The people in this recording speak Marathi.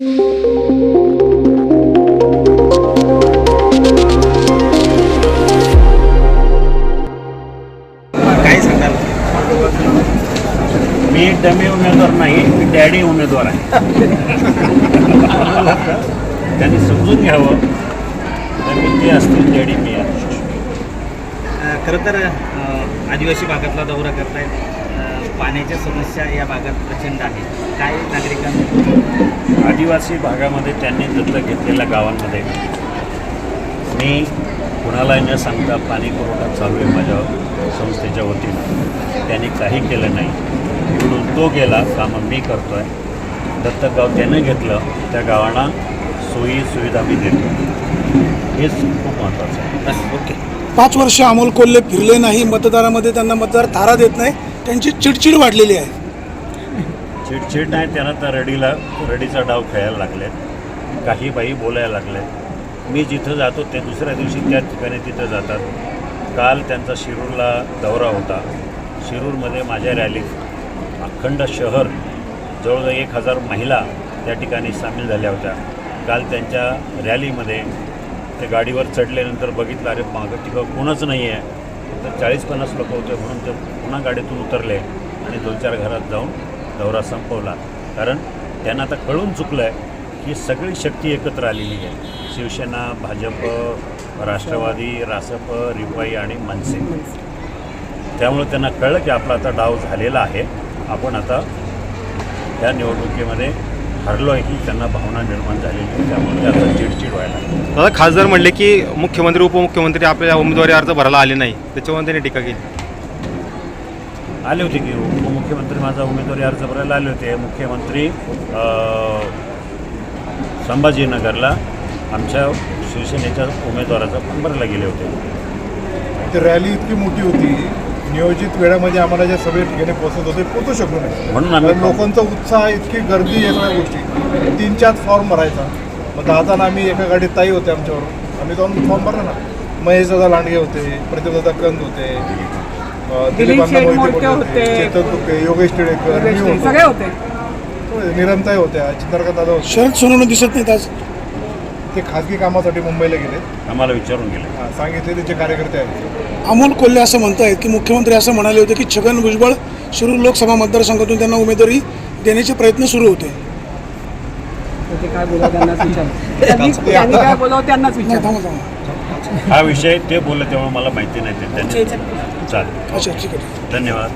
काय सांगाल? मी डमी उमेदवार नाही मी डॅडी उमेदवार आहे. त्यांनी समजून घ्यावं. डमी ते असतील डॅडी मी आहे. खरं तर आदिवासी भागातला दौरा करतायत. अ, पाण्याच्या समस्या या भागात प्रचंड आहे काय नागरिकांना? आदिवासी भागामध्ये त्यांनी दत्तक घेतलेल्या गावांमध्ये. मी कुणालाही न सांगता पाणी पुरवठा चालू आहे माझ्या संस्थेच्या वतीनं. त्यांनी काही केलं नाही. म्हणून तो गेला कामं मी करतो आहे दत्तक गाव त्यानं घेतलं त्या गावांना सोयी सुविधा मी देतो. हेच खूप महत्त्वाचं आहे. बस ओके. पाच वर्ष अमोल कोल्हे फिरले नाही मतदारामध्ये त्यांना मतदार थारा देत नाही. त्यांची चिडचिड वाढलेली आहे. चिडचिड नाही त्यांना तर रडीला रडीचा डाव खेळायला लागले. काही बाई बोलायला लागले. मी जिथं जातो ते दुसऱ्या दिवशी त्या ठिकाणी तिथं जातात. काल त्यांचा शिरूरला दौरा होता. शिरूरमध्ये माझ्या रॅलीत अखंड शहर जवळजवळ एक हजार महिला त्या ठिकाणी सामील झाल्या होत्या. काल त्यांच्या रॅलीमध्ये ते गाडीवर चढल्यानंतर बघितलं अरे मागं ठिकाण कोणच नाही आहे तर चाळीस पन्नास लोक होते म्हणून ते पुन्हा गाडीतून उतरले आणि दोन चार घरात जाऊन दौरा संपवला. कारण त्यांना आता कळून चुकलं आहे की सगळी शक्ती एकत्र आलेली आहे. शिवसेना भाजप राष्ट्रवादी रासप रिपाई आणि मनसे. त्यामुळे त्यांना कळलं की आपला आता डाव झालेला आहे. आपण आता या निवडणुकीमध्ये हरलो आहे की त्यांना भावना निर्माण झालेली त्यामुळे ते आता चिडचिड व्हायला लागली. दादा खासदार म्हणले की मुख्यमंत्री उपमुख्यमंत्री आपल्या उमेदवारी अर्ज भरायला आले नाही. त्याच्यावर त्यांनी टीका केली. आले होते की उपमुख्यमंत्री माझा उमेदवारी अर्ज भरायला आले होते. मुख्यमंत्री अ, संभाजीनगरला आमच्या शिवसेनेच्या उमेदवाराचा पण भरायला गेले होते. ती रॅली इतकी मोठी होती. नियोजित वेळामध्ये आम्हाला ज्या सगळे ठिकाणी पोहोचत होते पोहोचू शकलो नाही. म्हणून आम्ही कारण लोकांचा उत्साह इतकी गर्दी या सगळ्या गोष्टी. तीन चार फॉर्म भरायचा. मग दहाताना आम्ही एका गाडीत ताई होते आमच्यावर. आम्ही जाऊन फॉर्म भरला ना. महेश दादा लांडगे होते प्रतिमदादा कंद होते दिलीप मोहिते होते. चेतन तुपे योगेश टिळेकर मी होतो. सगळे होते. निरंताई होत्या चिंतारका दादा होते. शरद सोनवणे दिसत नाहीत आज. ते खाजगी कामासाठी मुंबईला गेले. आम्हाला विचारून गेले. हा, सांगितले त्यांचे कार्यकर्ते आहेत. अमोल कोल्हे असं म्हणतायत की मुख्यमंत्री असं म्हणाले होते की छगन भुजबळ शिरूर लोकसभा मतदारसंघातून त्यांना उमेदवारी देण्याचे प्रयत्न सुरू होते. ते काय बोलावं त्यांनाच विचार. त्यांनी त्यांनी काय बोलावं त्यांनाच विचार. हा विषय ते बोलले तेव्हा मला माहिती नाही ते. त्यांनी चालेल. अच्छा ठीक आहे. धन्यवाद.